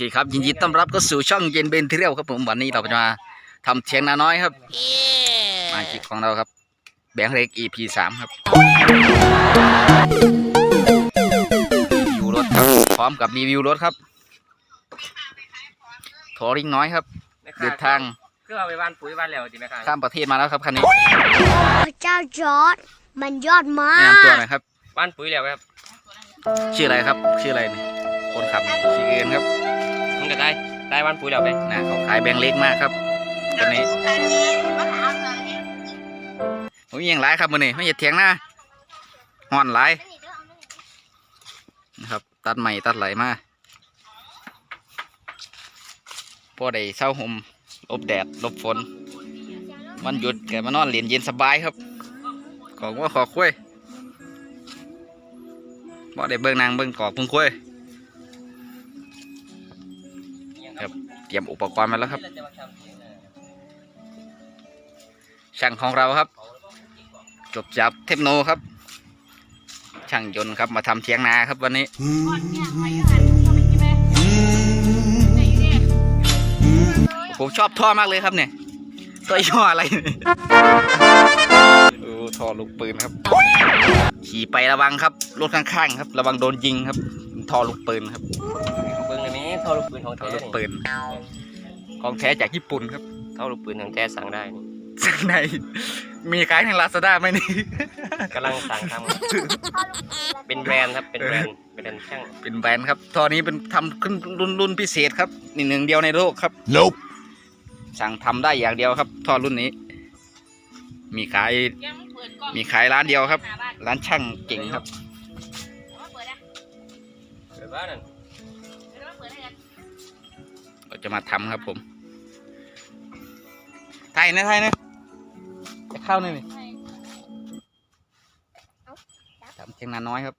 เคครับยินดีต้อนรับเข้าสู่ช่องเย็นเบนเที่ยวครับผมวันนี้เราจะมาทำเทียงนาน้อยครับมาคิกของเราครับแบงค์เล็ก EP สามครับรีวิวรถครับพร้อมกับรีวิวรถครับโทริงน้อยครับเดินทางคือเอาไปบ้านปุ๋ยบ้านแล้วสิแม่ค้าข้ามประเทศมาแล้วครับคันนี้พระเจ้าจอร์ดมันยอดมาแนะกนำตัวหน่อยครับบ้านปุ๋ยแล้วครับชื่ออะไรครับ ชื่ออะไรนี่คนขับชื่อเอินครับมัน ก็ได้ได้บ้านปุ๋ยแล้วไปนะเขาขายแบงค์เล็กมากครับคนนี้โอ้ยยังหลายครับมือนี้ไม่อย่าเถียงนะห่อนหลายนะครับ ตัดใหม่ตัดไหลมาพอได้เศร้าห่มลบแดดลบฝนวันหยุดแกมานอนเรียนเย็นสบายครับ ของว่าขอคุ้ยบ่ได้เบิ่งนางเบิ่งกอกเบิ่งคุ้ย เตรียมอุปกรณ์มาแล้วครับ ช่างของเราครับ จบจากเทคโนครับ ช่างยนต์ครับมาทำเทียงนาครับวันนี้ผมชอบท่อมากเลยครับเนี่ยตัวย่ออะไรเนี่ยโอ้ท่อลูกปืนครับ ขี่ไประวังครับรถข้างๆครับ ระวังโดนยิงครับท่อลูกปืนครับเบิ้งอันนี้ ท่อลูกปืนของท่อแท้ลูกปืนของแท้จากญี่ปุ่นครับท่อลูกปืนของแท้สั่งได้นี่จากไหน มีขายทางลาซาด้าไหมนี่กำลังสั่งทำเป็นแบรนด์ครับ เป็นแบรนด์ เป็นแบรนด์ช่าง เป็นแบรนด์ครับท่อนี้เป็นทำขึ้นรุ่นรุ่นพิเศษครับนี่หนึ่งเดียวในโลกครับ Nope. สั่งทำได้อย่างเดียวครับท่อรุ่นนี้ มีขาย มีขายร้านเดียวครับ ร้านช่างเก่งครับเกิดว่านั่น เราจะมาทำครับผมไทยนะไทยนะจะเข้านี่นี่ทำเชียงนาน้อยครับ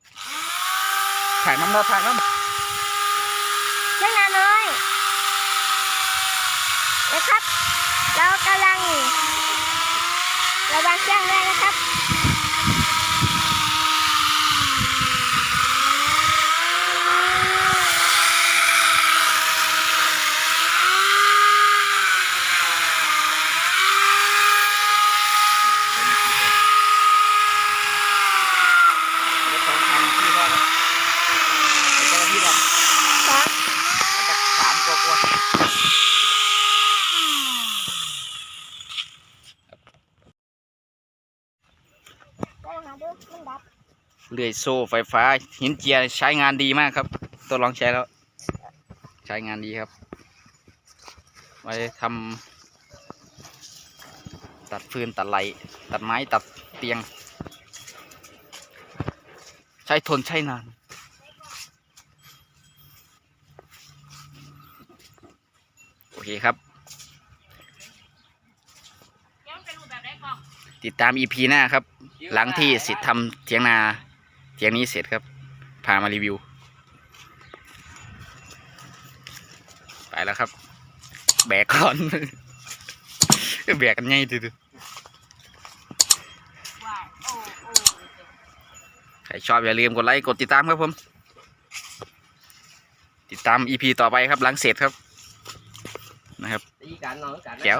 ถ่ายน้ำเราถ่ายน้ำเจ้านาน้อยนะครับ เรากำลังระวังเครื่องด้วยนะครับ รถสองคันพี่ก็นะเจ้าหน้าที่แบบ ครับ จะสามกว่ากว่า เลื่อยโซ่ไฟฟ้าหินเจียใช้งานดีมากครับ ตัวลองใช้แล้ว ใช้งานดีครับไว้ทำตัดฟืนตัดไหลตัดไม้ตัดเตียง ใช้ทนใช้นานโอเคครับ ติดตาม EP หน้าครับ หลังที่เสร็จทำเทียงนาเทียงนี้เสร็จครับ พามารีวิว ไปแล้วครับ แบกก่อน แบกกันง่ายดูดูใครชอบอย่าลืมกดไลค์กดติดตามครับผม ติดตาม EP ต่อไปครับหลังเสร็จครับนะครับตีกันน้องกันแจ๋ว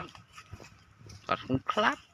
ขอบคุณครับ